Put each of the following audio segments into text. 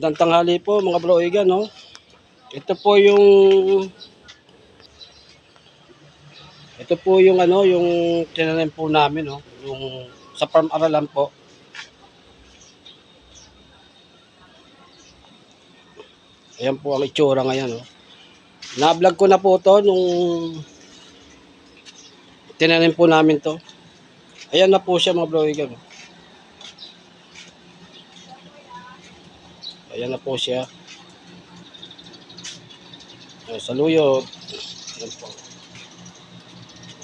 Magandang tanghali po mga bro Igan, no? Ito po yung Ito po yung ano, yung tinanim po namin, no? Yung sa farm aralan po. Ayan po ang itsura ngayon, no? Na-vlog ko na po to nung tinanim po namin to. Ayan na po siya mga bro Igan. no? Ayan na po siya. Ayan, saluyot. Ayan po.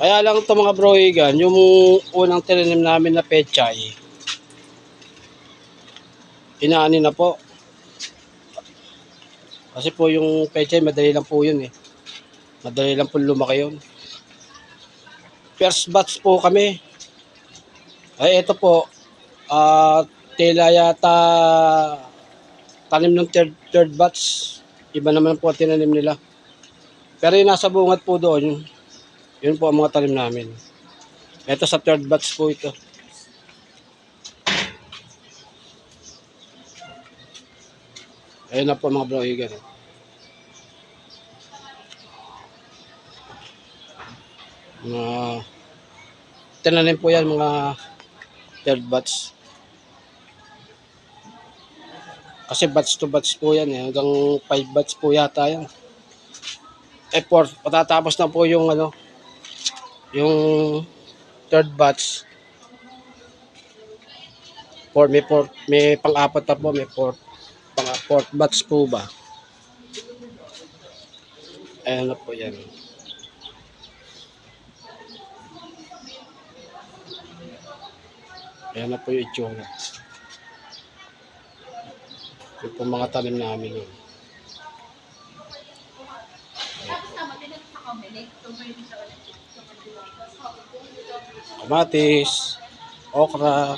Kaya lang ito mga broigan, yung unang tinanim namin na pechay, inaani na po. Kasi po yung pechay, madali lang po yun eh. Madali lang po lumaki yun. First batch po kami. Ay, ito po, ah tela yata tanim ng third, third batch. Iba naman po tinanim nila. Pero yung nasa bungad po doon, yun po ang mga tanim namin. Ito sa third batch po ito. Ayun na po mga brohigan. Mga tinanim po yan mga third batch. Kasi batch to batch po yan eh. Hanggang 5 batch po yata yan. Eh, fourth, patatapos na po yung ano, yung third batch. Four, may fourth, may pang-apat na po, may fourth, pang fourth batch po ba? Ayan na po yan. Ayan na po yung itsura. Yung mga tanim namin yun. Kamatis, okra,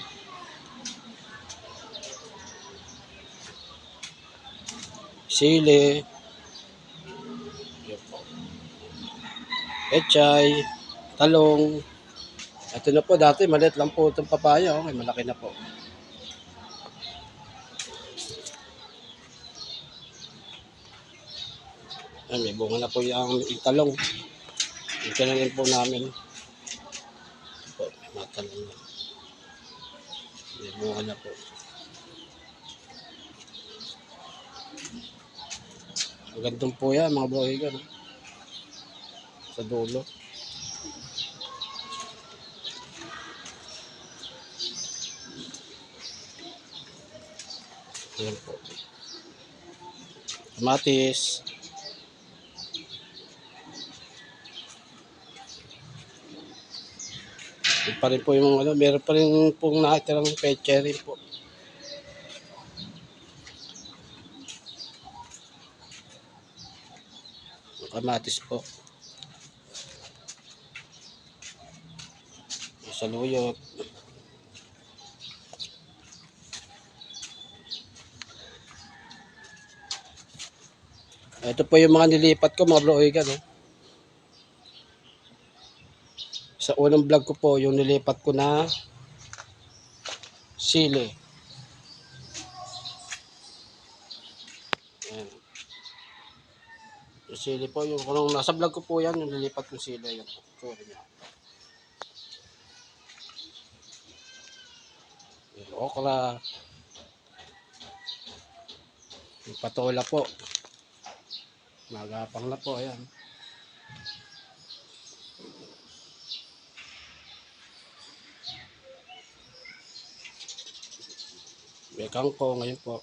sili, pechay, talong. Ito na po, dati maliit lang po itong papaya. Okay, malaki na po. Ayan, may bunga na po yung, yung talong. Yung tinanim po namin. Po, mga talong na. May bunga na po. Ang gandong po yan, mga brohigan. no? Sa dulo. Ayan po. Kamatis. Yun pa rin po yung ano, meron pa rin pong nakatirang peche rin po. Kamatis po. Saluyot. Ito po yung mga nilipat ko mga broigan. No? Sa unang vlog ko po, yung nilipat ko na sili. Ayan. Yung sili po, yung kung nasa vlog ko po yan, yung nilipat kong sili. Yan po, sorry niya. Yung okra. Yung patola po. Magapang na po, ayan. May kangko ngayon po.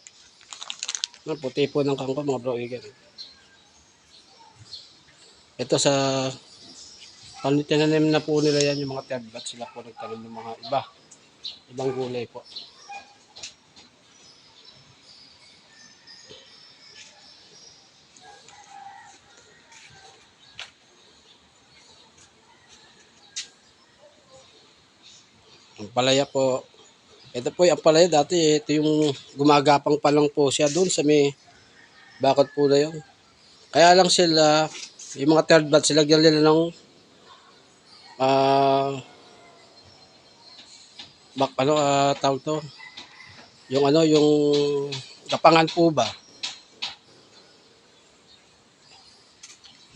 Ang puti po ng kangko mga bro igan. Ito sa tinanim na po nila yan yung mga third sila po nagtanim ng mga iba. Ibang gulay po. Ang palaya po, ito po yung palaya dati, ito yung gumagapang pa lang po siya doon sa may bakod po na yun. Kaya lang sila, yung mga third batch, sila nila ng ah bak ano ah tawag to yung ano yung Kapangan po ba?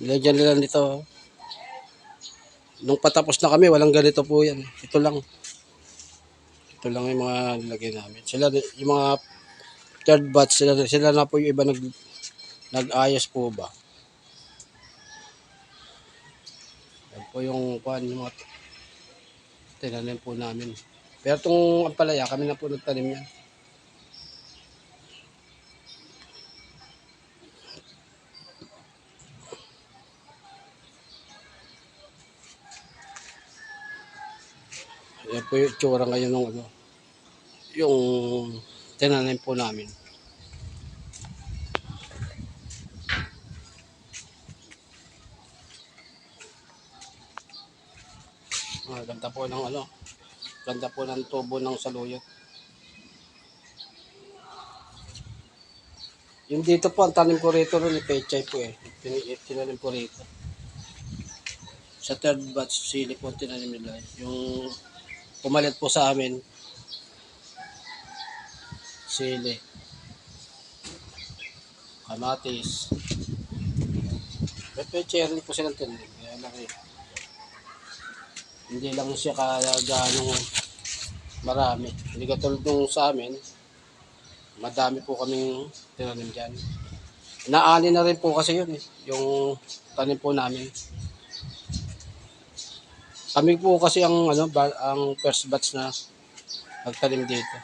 Nilagyan nila nito. Nung patapos na kami, walang ganito po yan. Ito lang. Ito lang yung mga nilagay namin. Sila, yung mga third batch, sila, sila na po yung iba nag, nag-ayos po ba. Yan po yung, kuhan, yung mga tinanim po namin. Pero itong ampalaya, kami na po nagtanim yan. Yan po yung tsura ngayon ng ano, yung tinanim po namin. Ah, ganda po ng ano, ganda po ng tubo ng saluyot. Yung dito po, ang tanim ko rito rin ni Pechay po eh. Tin- Tinanim ko rito. Sa third batch, sili po tinanim nila. Yung pumalit po sa amin, sili, kamatis. Pechay rin po silang tinanim. Kaya lang eh. Hindi lang siya kaya gaano marami. Hindi katulad nung sa amin, madami po kaming tinanim dyan. Naani na rin po kasi yun eh, yung tanim po namin. Kami po kasi ang ano ba, ang first batch na nagtanim dito.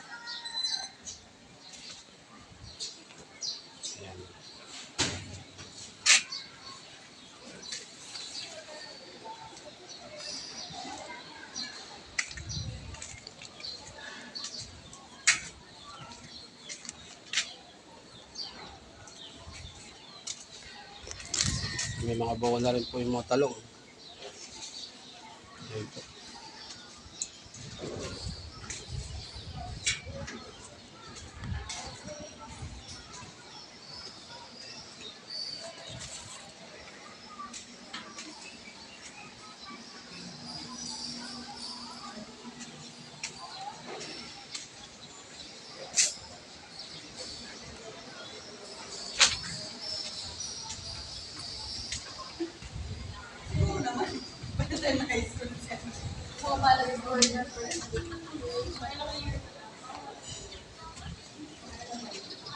May mga bawa na rin po yung mga talong. Ayan po.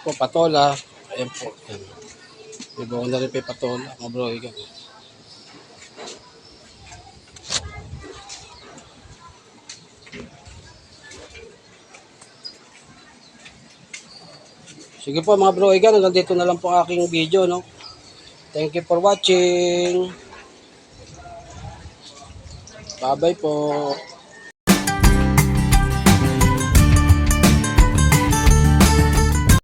Po patola. Ayan po. Ayan. Bawa na rin po patola. Mga bro, ikaw. Sige po mga bro, igan, hanggang dito na lang po aking video, no? Thank you for watching. Bye-bye po.